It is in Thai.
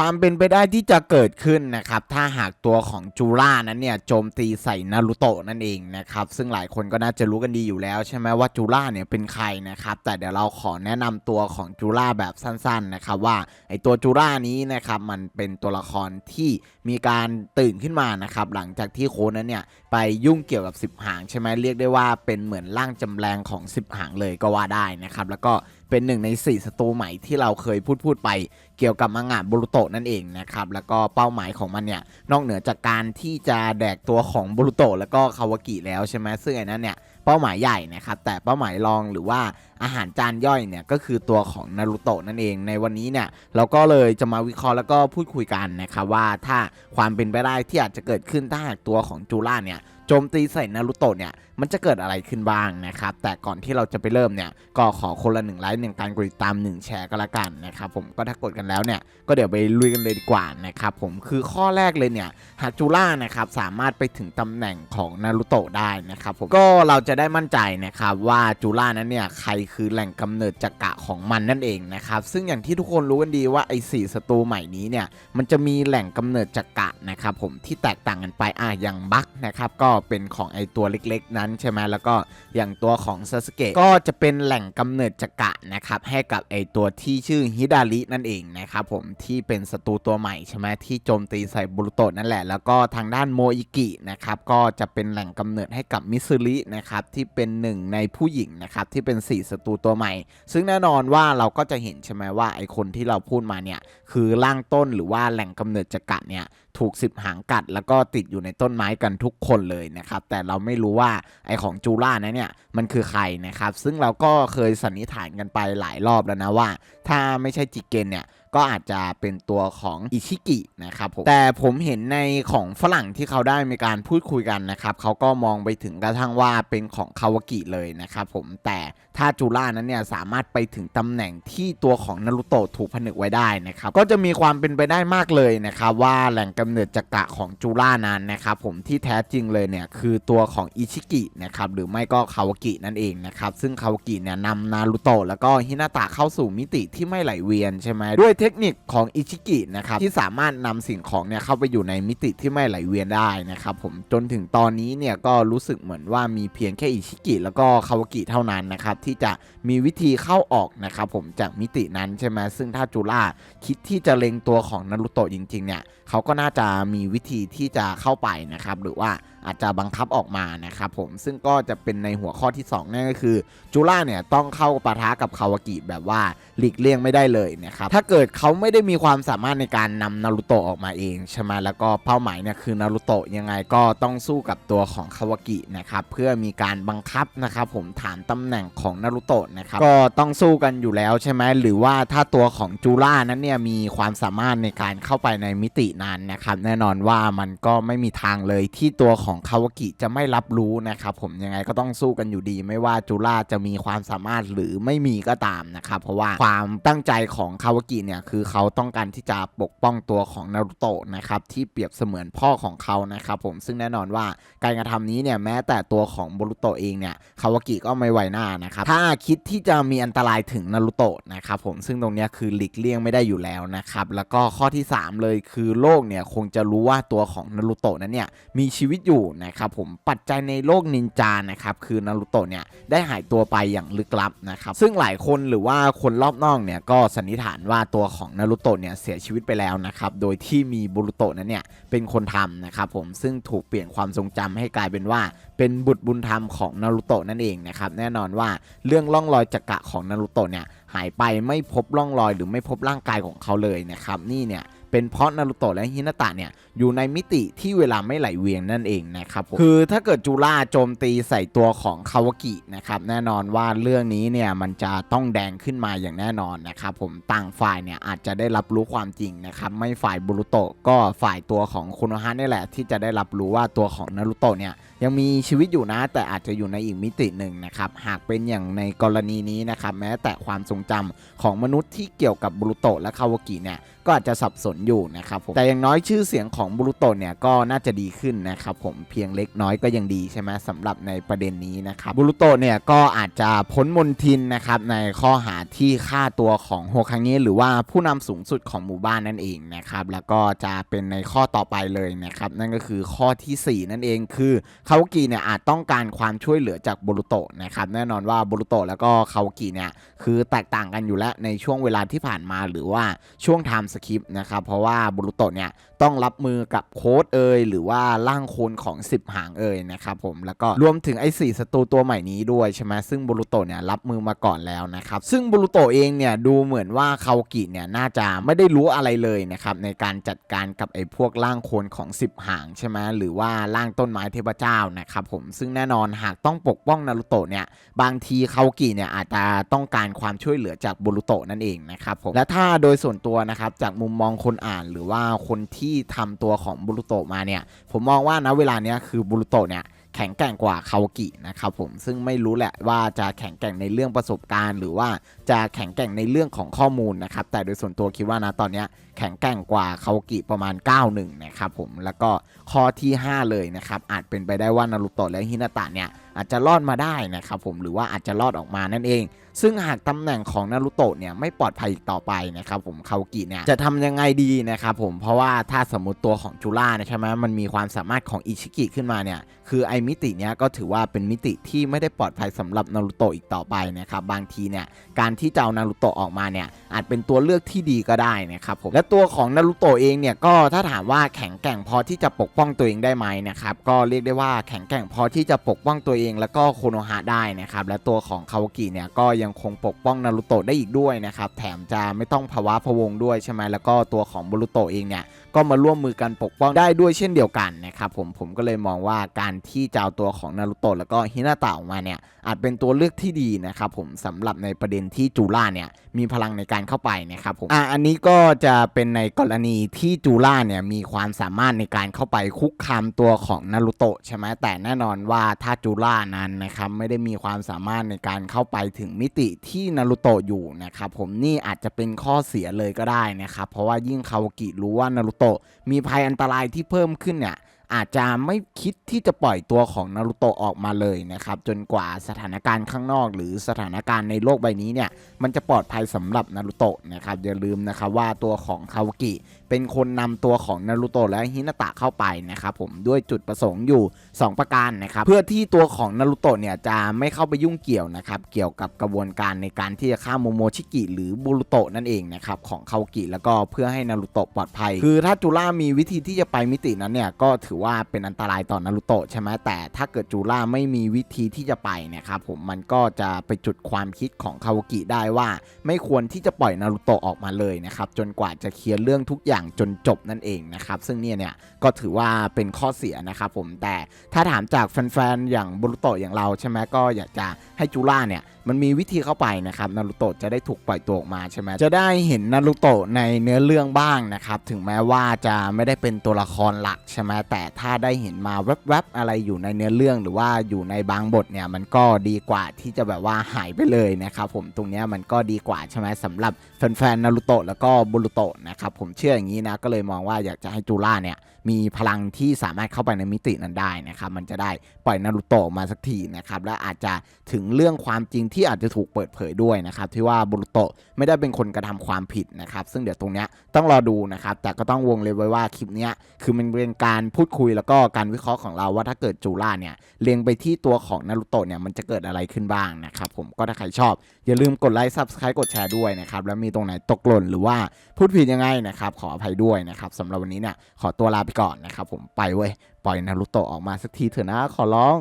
ความเป็นไปได้ที่จะเกิดขึ้นนะครับ ถ้าหากตัวของจูล่านั้นเนี่ยโจมตีใส่นารูโตะนั่นเองนะครับ ซึ่งหลายคนก็น่าจะรู้กันดีอยู่แล้วใช่ไหมว่าจูล่าเนี่ยเป็นใครนะครับ แต่เดี๋ยวเราขอแนะนำตัวของจูล่าแบบสั้นๆนะครับว่าไอตัวจูล่านี้นะครับมันเป็นตัวละครที่มีการตื่นขึ้นมานะครับหลังจากที่โคนนั้นเนี่ยไปยุ่งเกี่ยวกับสิบหางใช่ไหมเรียกได้ว่าเป็นเหมือนร่างจำแรงของสิบหางเลยก็ว่าได้นะครับ แล้วก็ เป็นหนึ่งใน 4ศัตรูใหม่ที่เราเคยพูดพูดไป เกี่ยวกับมังงะบุรุโตะนั่นเองนะครับแล้วก็เป้าหมายของมันเนี่ยนอกเหนือจากการที่จะแดกตัวของบุรุโตะแล้วก็คาวากิแล้วใช่ไหมซึ่งไอ้นั้นเนี่ยเป้าหมายใหญ่นะครับแต่เป้าหมายรองหรือว่าอาหารจานย่อยเนี่ยก็คือตัวของนารูโตะนั่นเองในวันนี้เนี่ยเราก็เลยจะมาวิเคราะห์แล้วก็พูดคุยกันนะครับว่าถ้าความเป็นไปได้ที่อาจจะเกิดขึ้นถ้าหากตัวของจูล่าเนี่ย โจมตีใส่นารูโตะเนี่ยมันจะเกิดอะไรขึ้นบ้างนะครับ แต่ก่อนที่เราจะไปเริ่มเนี่ยก็ขอคนละหนึ่งไลค์หนึ่งการกดติดตามหนึ่งแชร์ก็แล้วกันนะครับผมก็ถ้ากดกันแล้วเนี่ยก็เดี๋ยวไปลุยกันเลยดีกว่านะครับผมคือข้อแรกเลยเนี่ยหาจูล่านะครับสามารถไปถึงตำแหน่งของนารูโตะได้นะครับผมก็เราจะได้มั่นใจนะครับว่าจูล่านั้นเนี่ยใครคือแหล่งกำเนิดจักระของมันนั่นเองนะครับซึ่งอย่างที่ทุกคนรู้กันดีว่าไอ้สี่ศัตรูใหม่นี้เนี่ยมันจะมีแหล่งกำเนิดจักระนะครับผมที่แตกต่างกันไปอะอย่างบัคนะครับก็เป็นของไอ้ตัวเล็กๆ นั้นใช่ไหมแล้วก็อย่างตัวของซาสเกะก็จะเป็นแหล่งกำเนิดจักระนะครับให้กับไอ้ตัวที่ชื่อฮิดารินั่นเองนะครับผมที่เป็นศัตรูตัวใหม่ใช่ไหมที่โจมตีใส่บุรุโตะนั่นแหละ แล้วก็ทางด้านโมอิกินะครับก็จะเป็นแหล่งกำเนิดให้กับมิซึรินะครับที่เป็นหนึ่งในผู้หญิงนะครับที่เป็นสี่ศัตรูตัวใหม่ ซึ่งแน่นอนว่าเราก็จะเห็นใช่ไหมว่าไอคนที่เราพูดมาเนี่ยคือร่างต้นหรือว่าแหล่งกำเนิดจักระเนี่ย ถูกสิบหางกัด แล้วก็ติดอยู่ในต้นไม้กันทุกคนเลยนะครับ แต่เราไม่รู้ว่าไอของจูล่านะเนี่ยมันคือใครนะครับ ซึ่งเราก็เคยสันนิษฐานกันไปหลายรอบแล้วนะว่า ถ้าไม่ใช่จิเกนเนี่ย ก็อาจจะเป็นตัวของอิชิกินะครับผมแต่ผมเห็นในของฝรั่งที่เขาได้มีการพูดคุยกันนะครับเขาก็มองไปถึงกระทั่งว่าเป็นของคาวากิเลยนะครับผมแต่ถ้าจูล่านั้นเนี่ยสามารถไปถึงตำแหน่งที่ตัวของนารูโตะถูกผนึกไว้ได้นะครับก็จะมีความเป็นไปได้มากเลยนะครับว่าแหล่งกำเนิดจักระของจูล่านั้นนะครับผมที่แท้จริงเลยเนี่ยคือตัวของอิชิกินะครับหรือไม่ก็คาวากินั่นเองนะครับซึ่งคาวากิเนี่ยนำนารูโตะแล้วก็ฮินาตะเข้าสู่มิติที่ไม่ไหลเวียนใช่ไหมด้วยเทคนิคของอิชิกินะครับที่สามารถนำสิ่งของเนี่ยเข้าไปอยู่ในมิติที่ไม่ไหลเวียนได้นะครับผมจนถึงตอนนี้เนี่ยก็รู้สึกเหมือนว่ามีเพียงแค่อิชิกิแล้วก็คาวากิเท่านั้นนะครับที่จะมีวิธีเข้าออกนะครับผมจากมิตินั้นใช่ไหมซึ่งถ้าจูล่าคิดที่จะเล็งตัวของนารูโตะจริงๆเนี่ยเขาก็น่าจะมีวิธีที่จะเข้าไปนะครับหรือว่า อาจจะบังคับออกมานะครับผมซึ่งก็จะเป็นในหัวข้อที่ 2 นั่นก็คือ จูล่าเนี่ยต้องเข้าปะทะกับคาวากิแบบว่าหลีกเลี่ยงไม่ได้เลยนะครับถ้าเกิดเขาไม่ได้มีความสามารถในการนำนารูโตะออกมาเองใช่ไหมแล้วก็เป้าหมายเนี่ยคือนารูโตะยังไงก็ต้องสู้กับตัวของคาวากินะครับเพื่อมีการบังคับนะครับผมฐานตำแหน่งของนารูโตะนะครับก็ต้องสู้กันอยู่แล้วใช่ไหมหรือว่าถ้าตัวของจูล่านั้นเนี่ยมีความสามารถในการเข้าไปในมิตินั้นนะครับแน่นอนว่ามันก็ไม่มีทางเลยที่ตัวของคาวากิจะไม่รับรู้นะครับผมยังไงก็ต้องสู้กันอยู่ดีไม่ว่าจูล่าจะมีความสามารถหรือไม่มีก็ตามนะครับเพราะว่าความตั้งใจของคาวากิเนี่ยคือเขาต้องการที่จะปกป้องตัวของนารูโตะนะครับที่เปรียบเสมือนพ่อของเขานะครับผมซึ่งแน่นอนว่าการกระทำนี้เนี่ยแม้แต่ตัวของบรุโตะเองเนี่ยคาวากิก็ไม่ไว้หน้านะครับถ้าคิดที่จะมีอันตรายถึงนารูโตะนะครับผมซึ่งตรงนี้คือหลีกเลี่ยงไม่ได้อยู่แล้วนะครับแล้วก็ข้อที่ 3 เลยคือโลกเนี่ยคงจะรู้ว่าตัวของนารูโตะนั้นเนี่ยมีชีวิตอยู่นะครับผมปัจจัยในโลกนินจานะครับคือนารูโตะเนี่ยได้หายตัวไปอย่างลึกลับนะครับซึ่งหลายคนหรือว่าคนรอบนอกเนี่ยก็สันนิษฐานว่าตัวของนารูโตะเนี่ยเสียชีวิตไปแล้วนะครับโดยที่มีบุรุโตะนั้นเนี่ยเป็นคนทำนะครับผมซึ่งถูกเปลี่ยนความทรงจำให้กลายเป็นว่า เป็นบุตรบุญธรรมของนารูโตะนั่นเองนะครับแน่นอนว่าเรื่องล่องรอยจักระของนารูโตะเนี่ยหายไปไม่พบร่องรอยหรือไม่พบร่างกายของเขาเลยนะครับนี่เนี่ย เป็นเพราะนารูโตะและฮินาตะเนี่ยอยู่ในมิติที่เวลาไม่ไหลเวียงนั่นเองนะครับผมคือถ้าเกิดจูล่าโจมตีใส่ตัวของคาวากินะครับแน่นอนว่าเรื่องนี้เนี่ยมันจะต้องแดงขึ้นมาอย่างแน่นอนนะครับผมต่างฝ่ายเนี่ยอาจจะได้รับรู้ความจริงนะครับไม่ฝ่ายบุรุโตะก็ฝ่ายตัวของคุโนฮะนี่แหละ ที่จะได้รับรู้ว่าตัวของนารูโตะเนี่ยยังมีชีวิตอยู่นะแต่อาจจะอยู่ในอีกมิติหนึ่งนะครับหากเป็นอย่างในกรณีนี้นะครับแม้แต่ความทรงจำของมนุษย์ที่เกี่ยวกับบุรุโตะและคาวากิเนี่ย ก็อาจจะสับสนอยู่นะครับผมแต่อย่างน้อยชื่อเสียงของบุรุโตเนี่ยก็น่าจะดีขึ้นนะครับผมเพียงเล็กน้อยก็ยังดีใช่ไหมสำหรับในประเด็นนี้นะครับบุรุโตเนี่ยก็อาจจะพ้นมนทินนะครับในข้อหาที่ฆ่าตัวของโฮคังเงะหรือว่าผู้นำสูงสุดของหมู่บ้านนั่นเองนะครับแล้วก็จะเป็นในข้อต่อไปเลยนะครับนั่นก็คือข้อทีสี่4 นั่นเองคือคาวากิเนี่ยอาจต้องการความช่วยเหลือจากบุรุโตนะครับแน่นอนว่าบุรุโตแล้วก็คาวากิเนี่ยคือแตกต่างกันอยู่แล้วในช่วงเวลาที่ผ่านมาหรือว่าช่วงไทม์คริปต์นะครับ เพราะว่าบุรุโตเนี่ยต้องรับมือกับโค้ดเอยหรือว่าร่างโคนของ 10 หางเอยนะครับผมแล้วก็รวมถึงไอ้สี่ศัตรูตัวใหม่นี้ด้วยใช่ไหมซึ่งบุรุโตเนี่ยรับมือมาก่อนแล้วนะครับ ซึ่งบุรุโตเองเนี่ยดูเหมือนว่าคากิเนี่ยน่าจะไม่ได้รู้อะไรเลยนะครับในการจัดการกับไอ้พวกร่างโคนของ 10 หางใช่ไหมหรือว่าร่างต้นไม้เทพเจ้านะครับผมซึ่งแน่นอนหากต้องปกป้องนารุโตะเนี่ยบางทีคากิเนี่ยอาจจะต้องการความช่วยเหลือจากบุรุโตะนั่นเองนะครับผมและถ้าโดยส่วนตัวนะครับจากมุมมองคนอ่านหรือว่าคนที่ทำตัวของบุรุโตมาเนี่ย ผมมองว่าณเวลาเนี้ยคือบุรุโตเนี่ยแข็งแกร่งกว่าคาวกินะครับผมซึ่งไม่รู้แหละว่าจะแข็งแกร่งในเรื่องประสบการณ์ หรือว่าจะแข็งแกร่งในเรื่องของข้อมูลนะครับแต่โดยส่วนตัวคิดว่านะตอนเนี้ยแข็งแกร่งกว่าคาวากิประมาณ 91 นะครับผมแล้วก็ข้อที่ 5 เลยนะครับอาจเป็นไปได้ว่านารุโตะและฮินาตะเนี่ยอาจจะรอดมาได้นะครับผมหรือว่าอาจจะรอดออกมานั่นเอง ซึ่งหากตำแหน่งของนารุโตะเนี่ยไม่ปลอดภัยอีกต่อไปนะครับผมคาวกิเนี่ยจะทำยังไงดีนะครับผมเพราะว่าถ้าสมมติตัวของจูล่าใช่ไหมมันมีความสามารถของอิชิกิขึ้นมาเนี่ยคือไอมิติเนี้ยก็ถือว่าเป็นมิติที่ไม่ได้ปลอดภัยสำหรับนารุโตะอีกต่อไปนะครับบางทีเนี่ยการที่จะเอานารุโตะออกมาเนี่ยอาจเป็นตัวเลือกที่ดีก็ได้นะครับผมและตัวของนารุโตะเองเนี่ยก็ถ้าถามว่าแข็งแกร่งพอที่จะปกป้องตัวเองได้ไหมนะครับก็เรียกได้ว่าแข็งแกร่งพอที่จะปกป้องตัวเอง แล้วก็โคโนฮะได้นะครับและตัวของคาวากิเนี่ยก็ยังังคงปกป้องนารุโตะได้อีกด้วยนะครับแถมจะไม่ต้องภาวะพะวงด้วยใช่ไหมแล้วก็ตัวของบรุโตะเองเนี่ย ก็มาร่วมมือกันปกป้องได้ด้วยเช่นเดียวกันนะครับผมผมก็เลยมองว่าการที่จะเอาตัวของนารุโตะแล้วก็ฮินาตะออกมาเนี่ยอาจเป็นตัวเลือกที่ดีนะครับผมสำหรับในประเด็นที่จูล่าเนี่ยมีพลังในการเข้าไปนะครับผมอะอันนี้ก็จะเป็นในกรณีที่จูล่าเนี่ยมีความสามารถในการเข้าไปคุกคามตัวของนารุโตะใช่ไหมแต่แน่นอนว่าถ้าจูล่านั้นนะครับไม่ได้มีความสามารถในการเข้าไปถึงมิติที่นารุโตะอยู่นะครับผมนี่อาจจะเป็นข้อเสียเลยก็ได้นะครับเพราะว่ายิ่งคาวากิรู้ว่านารุโตะมีภัยอันตรายที่เพิ่มขึ้นเนี่ยอาจจะไม่คิดที่จะปล่อยตัวของนารุโตะออกมาเลยนะครับ จนกว่าสถานการณ์ข้างนอก หรือสถานการณ์ในโลกใบนี้เนี่ยมันจะปลอดภัยสำหรับนารุโตะนะครับอย่าลืมนะครับว่าตัวของคาวากิเป็นคนนำตัวของนารุโตะและฮินาตะเข้าไปนะครับผมด้วยจุดประสงค์อยู่ 2 ประการนะครับเพื่อที่ตัวของนารุโตะเนี่ยจะไม่เข้าไปยุ่งเกี่ยวนะครับเกี่ยวกับกระบวนการในการที่จะฆ่าโมโมชิกิหรือบุรุโตะนั่นเองนะครับของคาวากิแล้วก็เพื่อให้นารุโตะปลอดภัย คือถ้าจูล่ามีวิธีที่จะไปมิตินั้นเนี่ยก็ถือว่าเป็นอันตรายต่อนารุโตะใช่ไหมแต่ถ้าเกิดจูล่าไม่มีวิธีที่จะไปนะครับผมมันก็จะไปจุดความคิดของคาวากิได้ว่า ไม่ควรที่จะปล่อยนารุโตะออกมาเลยนะครับจนกว่าจะเคลียร์เรื่องทุกอย่างจนจบนั่นเองนะครับซึ่งเนี่ยเนี่ยก็ถือว่าเป็นข้อเสียนะครับผมแต่ถ้าถามจากแฟนๆอย่างบรุโตะอย่างเราใช่ไหมก็อยากจะให้จูล่าเนี่ยมันมีวิธีเข้าไปนะครับนารุโตะจะได้ถูกปล่อยตัวออกมาใช่ไหมจะได้เห็นนารุโตะในเนื้อเรื่องบ้างนะครับถึงแม้ว่าจะไม่ได้เป็นตัวละครหลักใช่ไหมแต่ถ้าได้เห็นมาแวบๆอะไรอยู่ในเนื้อเรื่องหรือว่าอยู่ในบางบทเนี่ยมันก็ดีกว่าที่จะแบบว่าหายไปเลยนะครับผมตรงนี้มันก็ดีกว่าใช่ไหมสำหรับแฟนๆนารุโตะแล้วก็บุรุโตะนะครับผมเชื่ออย่างนี้นะก็เลยมองว่าอยากจะให้จูล่าเนี่ยมีพลังที่สามารถเข้าไปในมิตินั้นได้นะครับมันจะได้ปล่อยนารุโตะมาสักทีนะครับและอาจจะถึงเรื่องความจริงที่อาจจะถูกเปิดเผยด้วยนะครับที่ว่าบุรุโตะไม่ได้เป็นคนกระทำความผิดนะครับซึ่งเดี๋ยวตรงเนี้ยต้องรอดูนะครับแต่ก็ต้องวงเลยไว้ว่าคลิปเนี้ยคือมันเป็นการพูดคุยแล้วก็การวิเคราะห์ของเราว่าถ้าเกิดจูล่าเนี่ยเล็งไปที่ตัวของนารุโตะเนี่ยมันจะเกิดอะไรขึ้นบ้างนะครับผมก็ถ้าใครชอบ อย่าลืมกดไลค์ Subscribe กดแชร์ด้วยนะครับแล้วมีตรงไหนตกหล่นหรือว่าพูดผิดยังไงนะครับ ขออภัยด้วยนะครับสำหรับวันนี้เนี่ยขอตัวลาไปก่อนนะครับผมไปเว้ย ปล่อยนารุโตะออกมาสักทีเถอะนะขอร้อง